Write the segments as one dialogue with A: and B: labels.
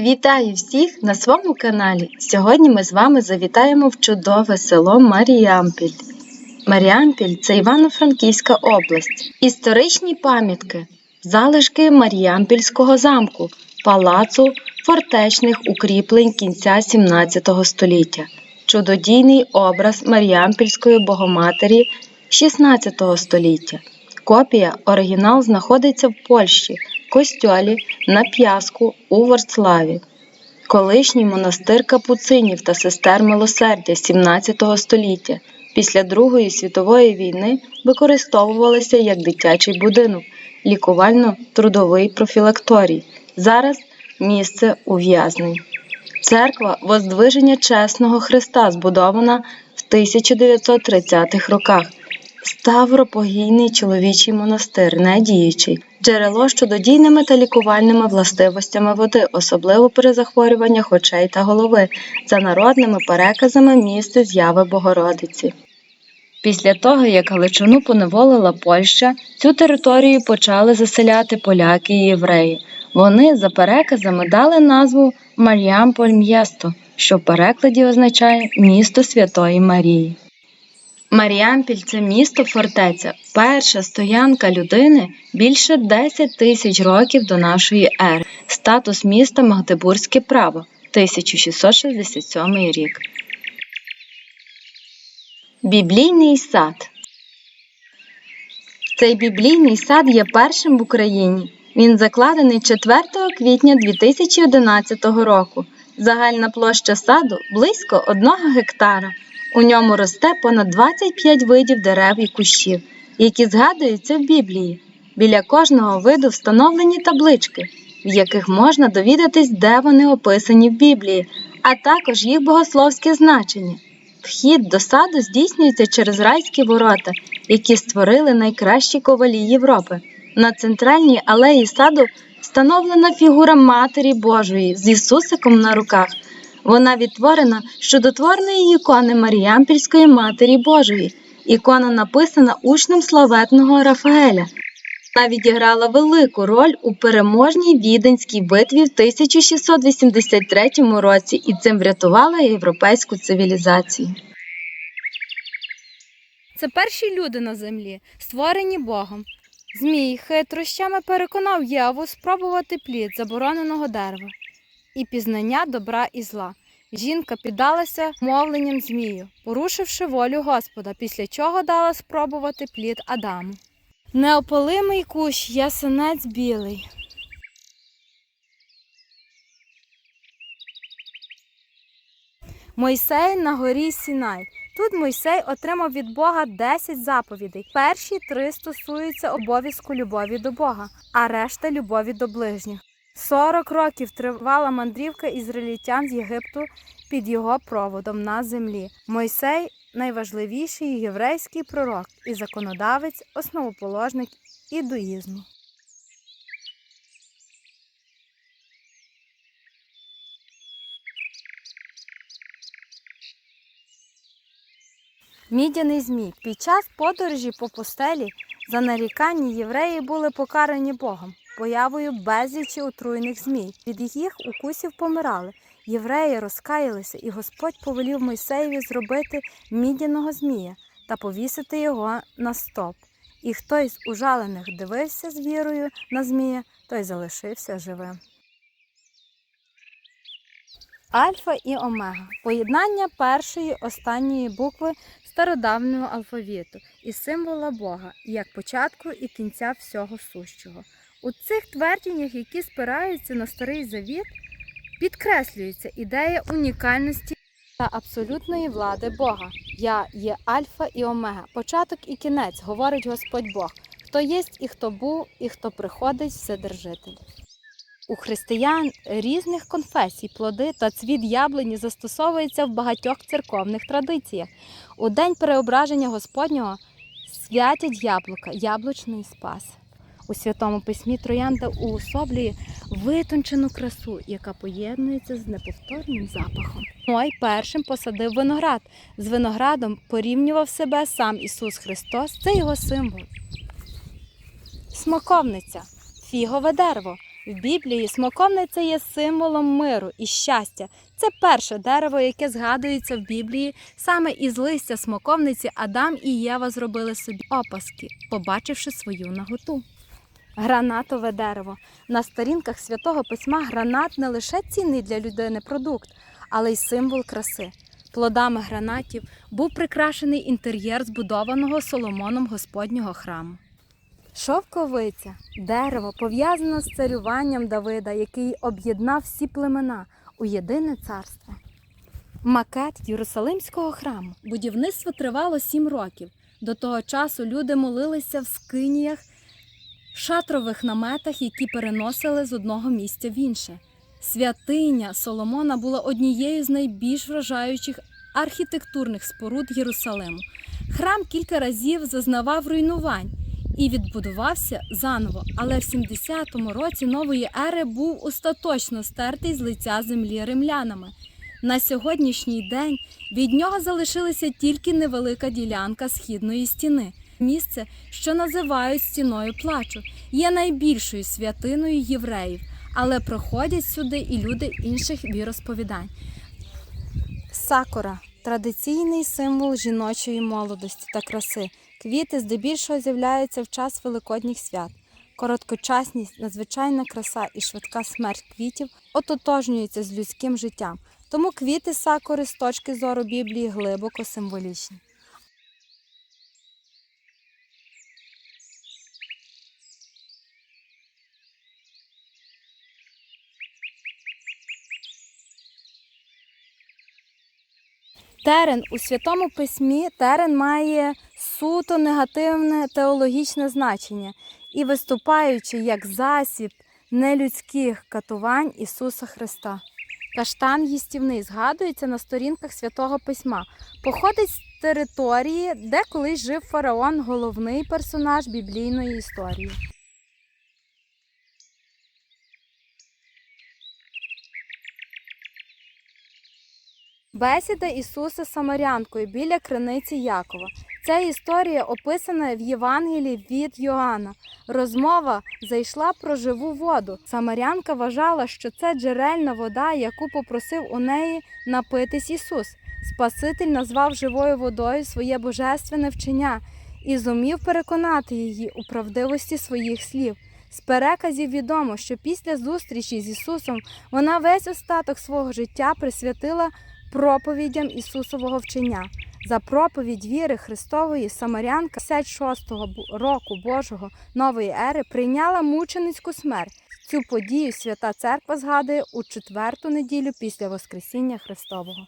A: Вітаю всіх на своєму каналі. Сьогодні ми з вами завітаємо в чудове село Маріампіль. Маріампіль це Івано-Франківська область. Історичні пам'ятки, залишки Маріампільського замку, палацу фортечних укріплень кінця 17 століття, чудодійний образ Маріампільської богоматері 16 століття. Копія оригінал знаходиться в Польщі, костьолі на П'яску у Ворцлаві. Колишній монастир капуцинів та сестер милосердя 17 століття після Другої світової війни використовувалися як дитячий будинок, лікувально-трудовий профілакторій. Зараз місце ув'язнень. Церква Воздвиження Чесного Христа збудована в 1930-х роках. Ставропогійний чоловічий монастир, не діючий, джерело з чудодійними та лікувальними властивостями води, особливо при захворюваннях очей та голови, за народними переказами місце зяви Богородиці. Після того, як Галичину поневолила Польща, цю територію почали заселяти поляки і євреї. Вони, за переказами, дали назву Маріамполь М'єсто, що в перекладі означає місто Святої Марії. Маріампіль це місто фортеця, перша стоянка людини більше 10 тисяч років до нашої ери. Статус міста Магдебурзьке право 1667 рік. Біблійний сад. Цей біблійний сад є першим в Україні. Він закладений 4 квітня 2011 року. Загальна площа саду близько 1 гектара. У ньому росте понад 25 видів дерев і кущів, які згадуються в Біблії. Біля кожного виду встановлені таблички, в яких можна довідатись, де вони описані в Біблії, а також їх богословське значення. Вхід до саду здійснюється через райські ворота, які створили найкращі ковалі Європи. На центральній алеї саду встановлена фігура Матері Божої з Ісусиком на руках. Вона відтворена чудотворної ікони Маріампільської Матері Божої. Ікона написана учнем славетного Рафаеля. Вона відіграла велику роль у переможній віденській битві в 1683 році і цим врятувала європейську цивілізацію.
B: Це перші люди на землі, створені Богом. Змій хитрощами переконав Єву спробувати плід забороненого дерева і пізнання добра і зла. Жінка піддалася мовленням змію, порушивши волю Господа, після чого дала спробувати плід Адаму. Неопалимий кущ ясенець білий. Мойсей на горі Сінай. Тут Мойсей отримав від Бога 10 заповідей. Перші три стосуються обов'язку любові до Бога, а решта любові до ближніх. 40 років тривала мандрівка ізраїльтян з Єгипту під його проводом на землі. Мойсей найважливіший єврейський пророк і законодавець, основоположник ідуїзму. Мідяний змій. Під час подорожі по пустелі за нарікання євреї були покарані Богом появою безлічі отруйних змій. Від їх укусів помирали. Євреї розкаялися, і Господь повелів Мойсеєві зробити мідяного змія та повісити його на стоп. І хто із ужалених дивився з вірою на змія, той залишився живим. Альфа і омега поєднання першої останньої букви стародавнього алфавіту і символа Бога як початку і кінця всього сущого. У цих твердженнях, які спираються на старий завіт, підкреслюється ідея унікальності та абсолютної влади Бога. Я є Альфа і Омега, початок і кінець, говорить Господь Бог, хто єсть і хто був, і хто приходить, Вседержитель. У християн різних конфесій плоди та цвіт яблуні застосовуються в багатьох церковних традиціях. У день переображення Господнього святять яблука, яблучний спас. У святому письмі Троянда уособлює витончену красу, яка поєднується з неповторним запахом. Ной першим посадив виноград. З виноградом порівнював себе сам Ісус Христос. Це його символ. Смаковниця, фігове дерево. В Біблії смоковниця є символом миру і щастя. Це перше дерево, яке згадується в Біблії. Саме із листя смоковниці Адам і Єва зробили собі опаски, побачивши свою наготу. Гранатове дерево. На сторінках святого письма гранат не лише цінний для людини продукт, але й символ краси. Плодами гранатів був прикрашений інтер'єр збудованого Соломоном Господнього храму. Шовковиця дерево пов'язане з царюванням Давида, який об'єднав всі племена у єдине царство. Макет Єрусалимського храму. Будівництво тривало сім років. До того часу люди молилися в скиніях, шатрових наметах, які переносили з одного місця в інше. Святиня Соломона була однією з найбільш вражаючих архітектурних споруд Єрусалиму. Храм кілька разів зазнавав руйнувань і відбудувався заново, але в 70-му році нової ери був остаточно стертий з лиця землі римлянами. На сьогоднішній день від нього залишилася тільки невелика ділянка східної стіни. Місце, що називають стіною плачу, є найбільшою святиною євреїв, але проходять сюди і люди інших віросповідань. Сакура традиційний символ жіночої молодості та краси. Квіти здебільшого з'являються в час великодніх свят. Короткочасність, надзвичайна краса і швидка смерть квітів ототожнюються з людським життям. Тому квіти сакури з точки зору Біблії глибоко символічні. Терен у святому письмі терен має суто негативне теологічне значення і виступаючи як засіб нелюдських катувань Ісуса Христа. Каштан їстівний згадується на сторінках святого письма. Походить з території, де колись жив фараон, головний персонаж біблійної історії. Бесіда Ісуса Самарянкою біля криниці Якова. Ця історія описана в Євангелії від Йоанна. Розмова зайшла про живу воду. Самарянка вважала, що це джерельна вода, яку попросив у неї напитись Ісус. Спаситель назвав живою водою своє божественне вчення і зумів переконати її у правдивості своїх слів. З переказів відомо, що після зустрічі з Ісусом вона весь остаток свого життя присвятила проповідям Ісусового вчення. За проповідь віри Христової Самарянка 56-го року Божого нової ери прийняла мученицьку смерть. Цю подію Свята Церква згадує у четверту неділю після Воскресіння Христового.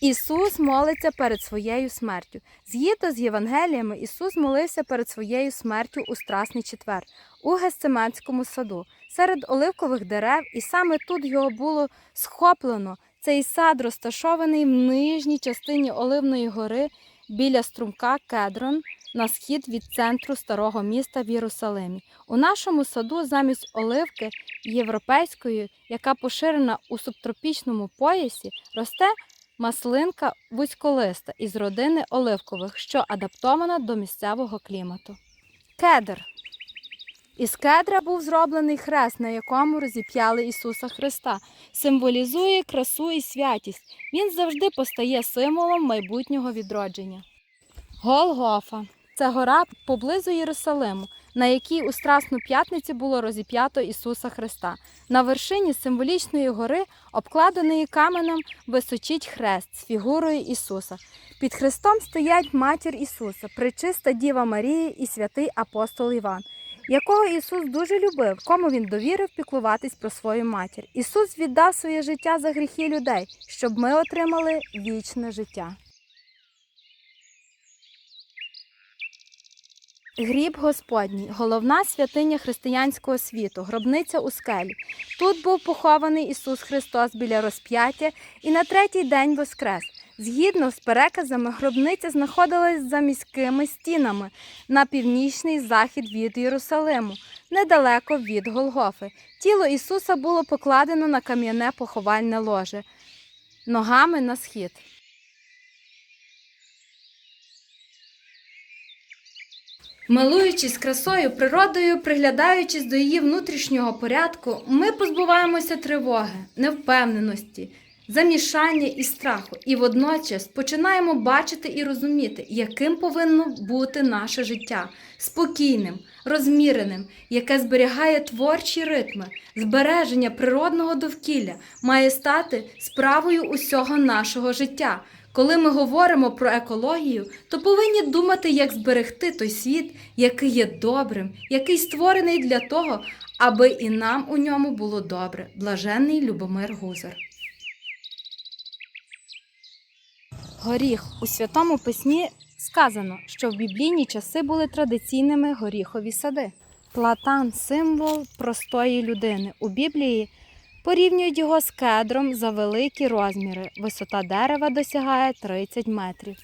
B: Ісус молиться перед своєю смертю. Згідно з Євангеліями, Ісус молився перед своєю смертю у Страсний четвер у Гесцеманському саду серед оливкових дерев, і саме тут його було схоплено. Цей сад розташований в нижній частині Оливної гори біля струмка Кедрон на схід від центру старого міста в Єрусалимі. У нашому саду замість оливки європейської, яка поширена у субтропічному поясі, росте маслинка вузьколиста із родини оливкових, що адаптована до місцевого клімату. Кедр. Із кедра був зроблений хрест, на якому розіп'яли Ісуса Христа, символізує красу і святість. Він завжди постає символом майбутнього відродження. Голгофа це гора поблизу Єрусалиму, на якій у Страсну п'ятницю було розіп'ято Ісуса Христа. На вершині символічної гори, обкладеної каменем, височить хрест з фігурою Ісуса. Під хрестом стоять матір Ісуса, пречиста Діва Марія і святий апостол Іван якого Ісус дуже любив, кому він довірив піклуватись про свою матір. Ісус віддав своє життя за гріхи людей, щоб ми отримали вічне життя. Гріб Господній, головна святиня християнського світу, гробниця у скелі. Тут був похований Ісус Христос біля розп'яття і на третій день воскрес. Згідно з переказами, гробниця знаходилась за міськими стінами на північний захід від Єрусалиму, недалеко від Голгофи. Тіло Ісуса було покладено на кам'яне поховальне ложе, ногами на схід. Милуючись красою, природою, приглядаючись до її внутрішнього порядку, ми позбуваємося тривоги, невпевненості, замішання і страху, і водночас починаємо бачити і розуміти, яким повинно бути наше життя спокійним, розміреним, яке зберігає творчі ритми, збереження природного довкілля має стати справою усього нашого життя. Коли ми говоримо про екологію, то повинні думати, як зберегти той світ, який є добрим, який створений для того, аби і нам у ньому було добре. Блаженний Любомир Гузар. Горіх у святому письмі сказано, що в біблійні часи були традиційними горіхові сади. Платан символ простої людини. У Біблії порівнюють його з кедром за великі розміри. Висота дерева досягає 30 метрів.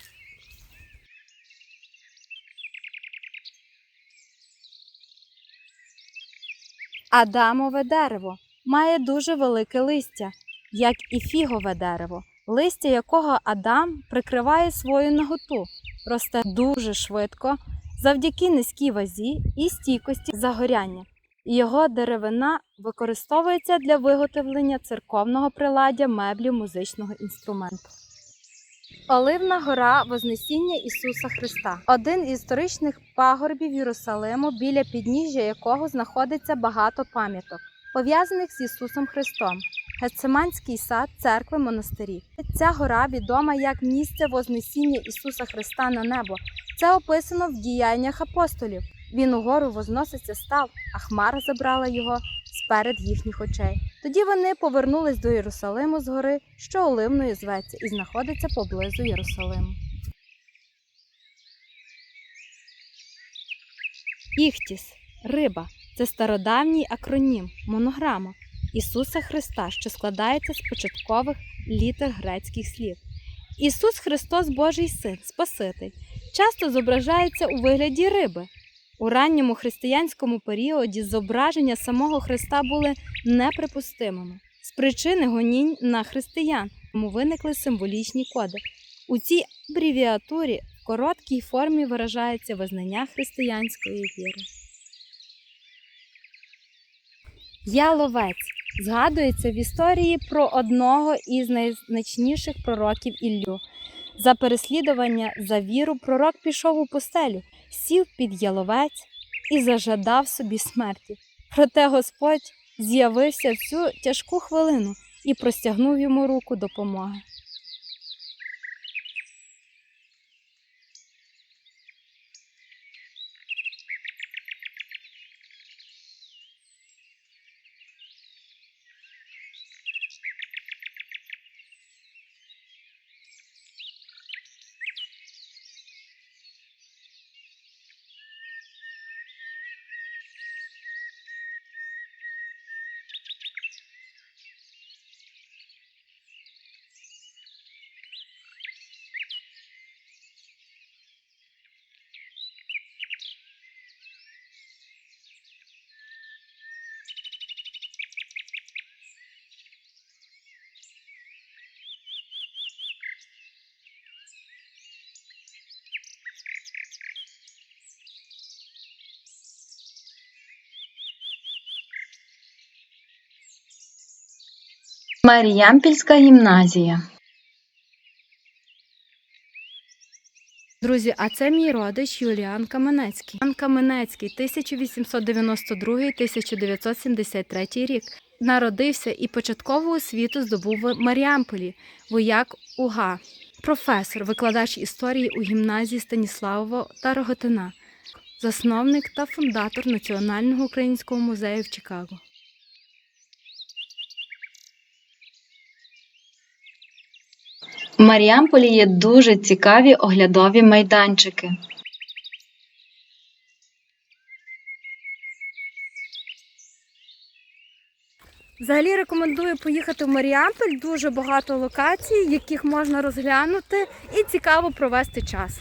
B: Адамове дерево має дуже велике листя, як і фігове дерево, листя якого Адам прикриває свою наготу, росте дуже швидко завдяки низькій вазі і стійкості загоряння. Його деревина використовується для виготовлення церковного приладдя меблів музичного інструменту. Оливна гора Вознесіння Ісуса Христа один із історичних пагорбів Єрусалиму, біля підніжжя якого знаходиться багато пам'яток, пов'язаних з Ісусом Христом. Гециманський сад, церкви, монастирі. Ця гора відома як місце Вознесіння Ісуса Христа на небо. Це описано в діяннях апостолів. Він угору возноситься став, а хмара забрала його сперед їхніх очей. Тоді вони повернулись до Єрусалиму з гори, що Оливною зветься, і знаходиться поблизу Єрусалиму. Іхтіс риба це стародавній акронім, монограма Ісуса Христа, що складається з початкових літер грецьких слів. Ісус Христос Божий Син, Спаситель, часто зображається у вигляді риби. У ранньому християнському періоді зображення самого Христа були неприпустимими. З причини гонінь на християн тому виникли символічні коди. У цій абревіатурі в короткій формі виражається визнання християнської віри. Яловець згадується в історії про одного із найзначніших пророків Іллю. За переслідування за віру пророк пішов у пустелю, сів під яловець і зажадав собі смерті. Проте Господь з'явився в цю тяжку хвилину і простягнув йому руку допомоги.
A: Маріямпільська гімназія.
B: Друзі, а це мій родич Юліан Каменецький. Юліан Каменецький, 1892-1973 рік. Народився і початкову освіту здобув в Маріамполі, вояк УГА, професор, викладач історії у гімназії Станіславова та Роготина, засновник та фундатор Національного українського музею в Чикаго.
A: В Маріамполі є дуже цікаві оглядові майданчики.
B: Взагалі рекомендую поїхати в Маріамполь. Дуже багато локацій, яких можна розглянути, і цікаво провести час.